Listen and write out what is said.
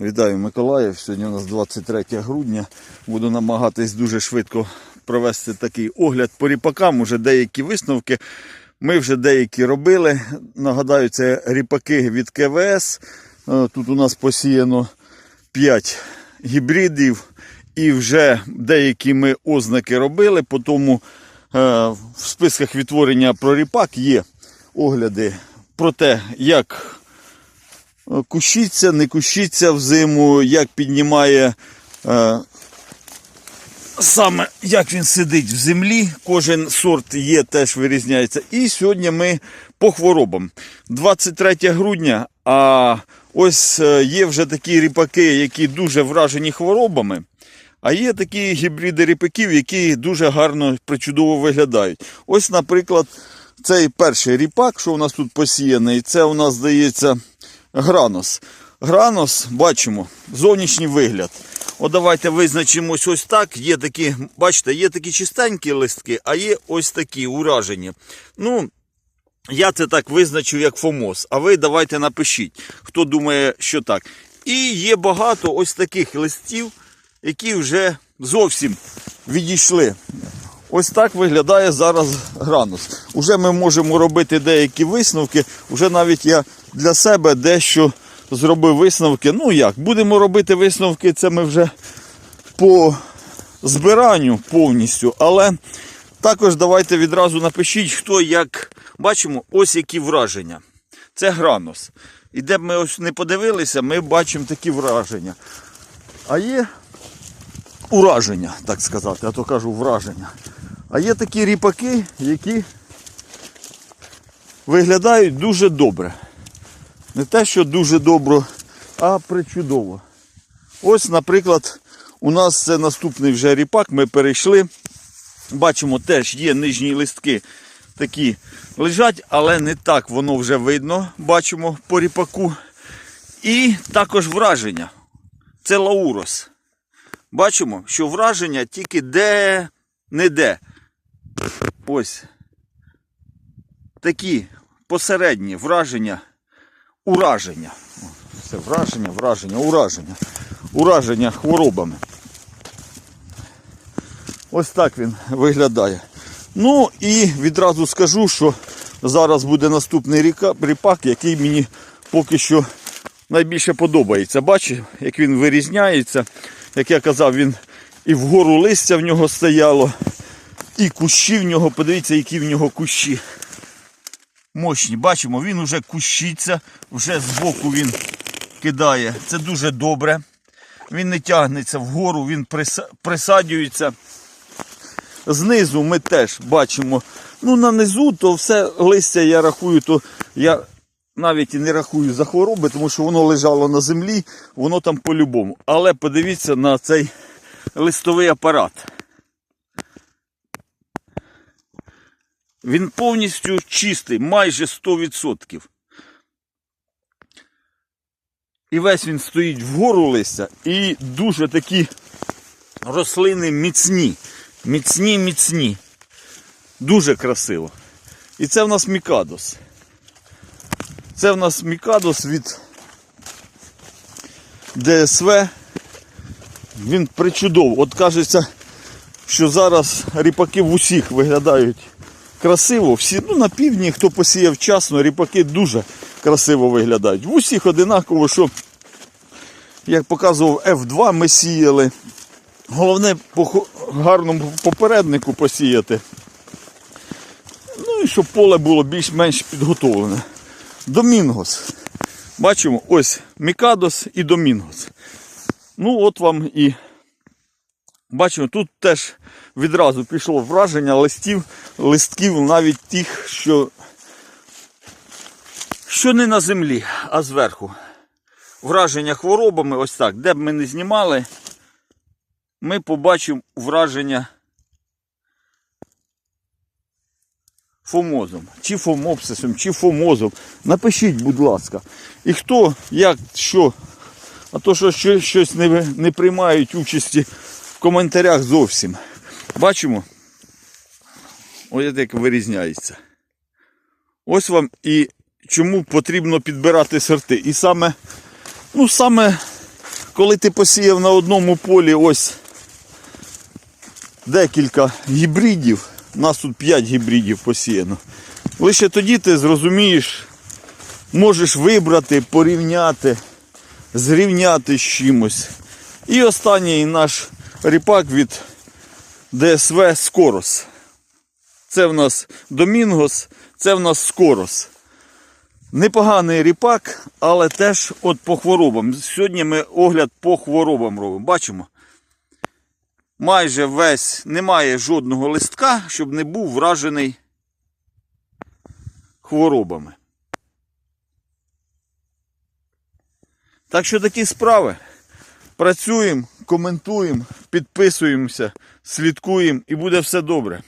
Вітаю Миколаїв. Сьогодні у нас 23 грудня. Буду намагатись дуже швидко провести такий огляд по ріпакам. Уже деякі висновки. Ми вже деякі робили. Нагадаю, це ріпаки від КВС. Е, Тут у нас посіяно 5 гібридів. І вже деякі ми ознаки робили. По тому е, в списках відтворення про ріпак є огляди про те, як кущиться, не кущиться взиму, як піднімає е, саме як він сидить в землі. Кожен сорт є, теж вирізняється. І сьогодні ми по хворобам. 23 грудня, а ось е, є вже такі ріпаки, які дуже вражені хворобами. А є такі гібриди ріпаків, які дуже гарно причудово виглядають. Ось, наприклад, цей перший ріпак, що у нас тут посіяний, це у нас здається гранос. Гранос, бачимо, зовнішній вигляд. От давайте визначимось ось так. Є такі, бачите, є такі чистенькі листки, а є ось такі уражені. Ну, я це так визначу як фомоз. А ви давайте напишіть, хто думає, що так. І є багато ось таких листів, які вже зовсім відійшли. Ось так виглядає зараз гранус. Уже ми можемо робити деякі висновки. Уже навіть я для себе дещо зробив висновки. Ну як, будемо робити висновки, це ми вже по збиранню повністю. Але також давайте відразу напишіть, хто як. Бачимо, ось які враження. Це гранус. І де б ми ось не подивилися, ми бачимо такі враження. А є ураження, так сказати, а то кажу враження. А є такі ріпаки, які виглядають дуже добре. Не те, що дуже добре, а причудово. Ось, наприклад, у нас це наступний вже ріпак, ми перейшли. Бачимо, теж є нижні листки такі лежать, але не так воно вже видно, бачимо по ріпаку. І також враження. Це лаурос. Бачимо, що враження тільки де не де. Ось такі посередні враження, ураження. Це враження, враження, ураження. Ураження хворобами. Ось так він виглядає. Ну і відразу скажу, що зараз буде наступний ріпак, який мені поки що найбільше подобається. Бачите, як він вирізняється. Як я казав, він і вгору листя в нього стояло, і кущі в нього, подивіться, які в нього кущі. Мощні. Бачимо, він вже кущиться, вже збоку він кидає. Це дуже добре. Він не тягнеться вгору, він приса- присаджується. Знизу ми теж бачимо. Ну, на низу, то все листя я рахую, то я навіть і не рахую за хвороби, тому що воно лежало на землі, воно там по-любому. Але подивіться на цей листовий апарат. Він повністю чистий, майже 100%. І весь він стоїть вгору листя і дуже такі рослини міцні. Міцні, міцні. Дуже красиво. І це в нас Мікадос. Це в нас Мікадос від ДСВ. Він причудовий. От кажеться, що зараз ріпаки в усіх виглядають красиво. Всі, ну на півдні, хто посіяв вчасно, ріпаки дуже красиво виглядають. В усіх одинаково, що, як показував F2, ми сіяли. Головне по гарному попереднику посіяти. Ну і щоб поле було більш-менш підготовлене. Домінгос. Бачимо, ось Мікадос і Домінгос. Ну, от вам і бачимо, тут теж відразу пішло враження листів, листків навіть тих, що, що не на землі, а зверху. Враження хворобами, ось так. Де б ми не знімали, ми побачимо враження фомозом, чи фомопсисом, чи фомозом. Напишіть, будь ласка. І хто, як, що. А то, що що- щось не, не приймають участі коментарях зовсім. Бачимо? Ось як вирізняється. Ось вам і чому потрібно підбирати сорти. І саме, ну саме коли ти посіяв на одному полі ось декілька гібридів, у нас тут 5 гібридів посіяно. Лише тоді ти зрозумієш, можеш вибрати, порівняти, зрівняти з чимось. І останній наш ріпак від ДСВ Скорос. Це в нас Домінгос, це в нас Скорос. Непоганий ріпак, але теж от по хворобам. Сьогодні ми огляд по хворобам робимо. Бачимо. Майже весь немає жодного листка, щоб не був вражений хворобами. Так що такі справи. Працюємо, коментуємо, підписуємося, слідкуємо і буде все добре.